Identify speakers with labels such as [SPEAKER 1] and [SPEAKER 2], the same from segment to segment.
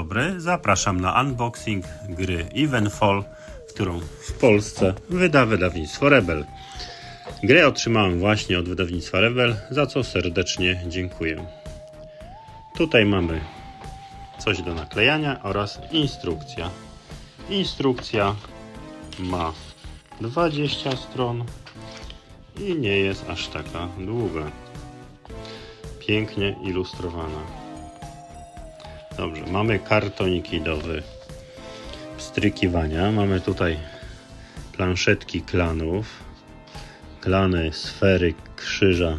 [SPEAKER 1] dobry, zapraszam na unboxing gry Evenfall, którą w Polsce wyda wydawnictwo Rebel. Grę otrzymałem właśnie od wydawnictwa Rebel, za co serdecznie dziękuję. Tutaj mamy coś do naklejania oraz instrukcja. Instrukcja ma 20 stron i nie jest aż taka długa. Pięknie ilustrowana. Dobrze, mamy kartoniki do wstrykiwania. Mamy tutaj planszetki klanów. Klany, sfery, krzyża,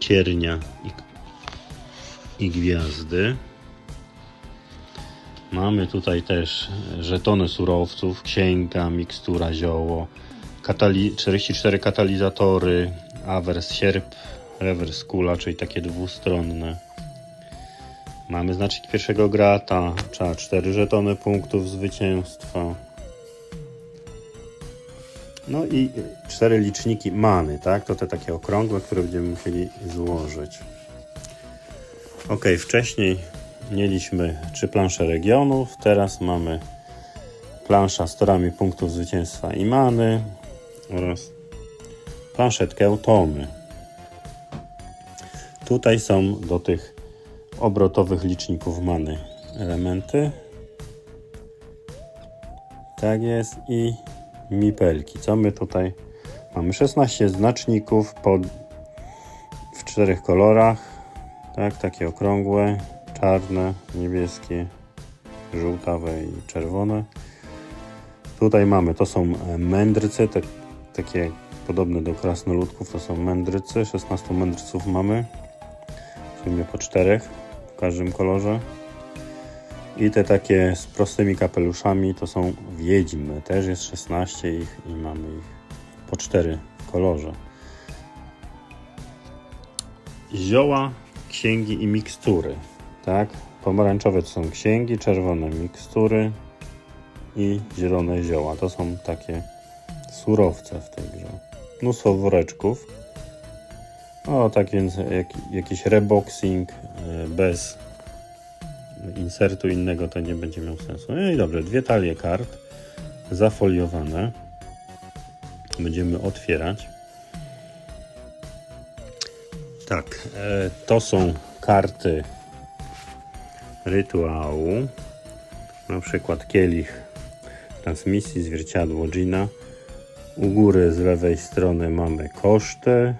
[SPEAKER 1] ciernia i, i gwiazdy. Mamy tutaj też żetony surowców, księga, mikstura, zioło, katali 44 katalizatory, awers, sierp, rewers, kula, czyli takie dwustronne. Mamy znacznik pierwszego grata, trzeba 4 żetony punktów zwycięstwa. No i cztery liczniki many, tak? To te takie okrągłe, które będziemy musieli złożyć. Ok, wcześniej mieliśmy trzy plansze regionów, teraz mamy plansza z torami punktów zwycięstwa i many oraz planszetkę automy. Tutaj są do tych obrotowych liczników many elementy. Tak jest i mipelki. Co my tutaj mamy? 16 znaczników pod, w czterech kolorach. Tak, takie okrągłe, czarne, niebieskie, żółtawe i czerwone. Tutaj mamy, to są e, mędrcy, te, takie podobne do krasnoludków, to są mędrcy. 16 mędrców mamy. W sumie po czterech w każdym kolorze. I te takie z prostymi kapeluszami to są wiedźmy. Też jest 16 ich i mamy ich po 4 w kolorze. Zioła, księgi i mikstury. Tak? Pomarańczowe to są księgi, czerwone mikstury i zielone zioła. To są takie surowce w tej grze. Mnóstwo woreczków. O, tak więc jak, jakiś reboxing e, bez insertu innego to nie będzie miał sensu. No i dobrze, dwie talie kart zafoliowane. Będziemy otwierać. Tak, e, to są karty rytuału. Na przykład kielich transmisji, zwierciadło Gina. U góry z lewej strony mamy koszty.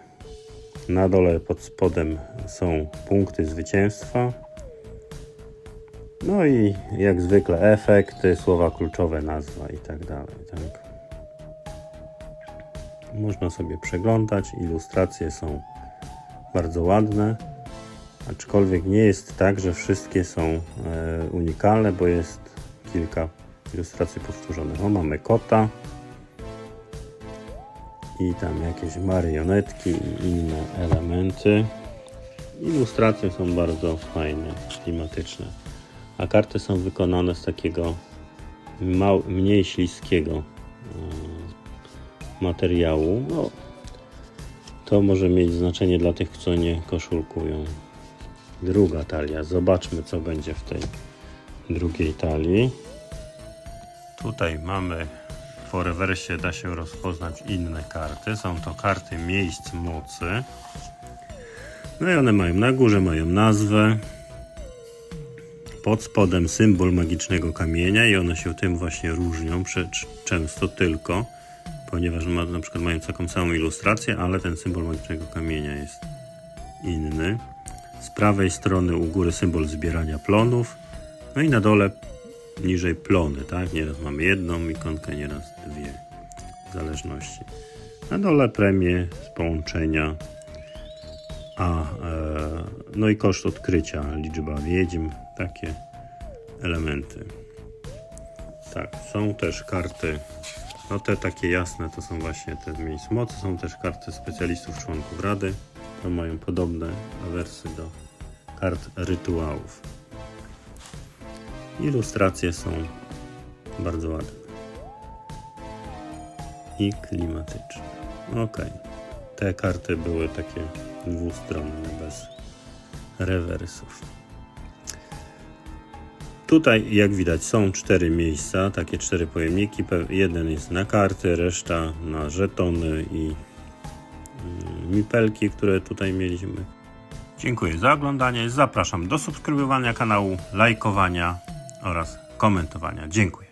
[SPEAKER 1] Na dole pod spodem są punkty zwycięstwa. No i jak zwykle efekty, słowa kluczowe, nazwa i tak dalej. Tak. Można sobie przeglądać, ilustracje są bardzo ładne, aczkolwiek nie jest tak, że wszystkie są e, unikalne, bo jest kilka ilustracji powtórzonych. O, mamy kota i tam jakieś marionetki i inne elementy. Ilustracje są bardzo fajne, klimatyczne a karty są wykonane z takiego mał, mniej śliskiego e, materiału. No, to może mieć znaczenie dla tych, co nie koszulkują. Druga talia. Zobaczmy, co będzie w tej drugiej talii. Tutaj mamy po rewersie da się rozpoznać inne karty. Są to karty miejsc mocy. No i one mają na górze mają nazwę, pod spodem symbol magicznego kamienia i one się tym właśnie różnią, często tylko, ponieważ ma, na przykład mają taką samą ilustrację, ale ten symbol magicznego kamienia jest inny. Z prawej strony u góry symbol zbierania plonów, no i na dole niżej plony, tak? Nieraz mamy jedną ikonkę, nieraz dwie, w zależności. Na dole premie z połączenia, a e, no i koszt odkrycia, liczba wiedźm, takie elementy. Tak, są też karty, no te takie jasne to są właśnie te miejsc mocy, są też karty specjalistów członków rady, to mają podobne wersy do kart rytuałów. Ilustracje są bardzo ładne i klimatyczne. Ok, te karty były takie dwustronne, bez rewersów. Tutaj, jak widać, są cztery miejsca, takie cztery pojemniki. Jeden jest na karty, reszta na żetony i mm, mipelki, które tutaj mieliśmy. Dziękuję za oglądanie. Zapraszam do subskrybowania kanału, lajkowania oraz komentowania. Dziękuję.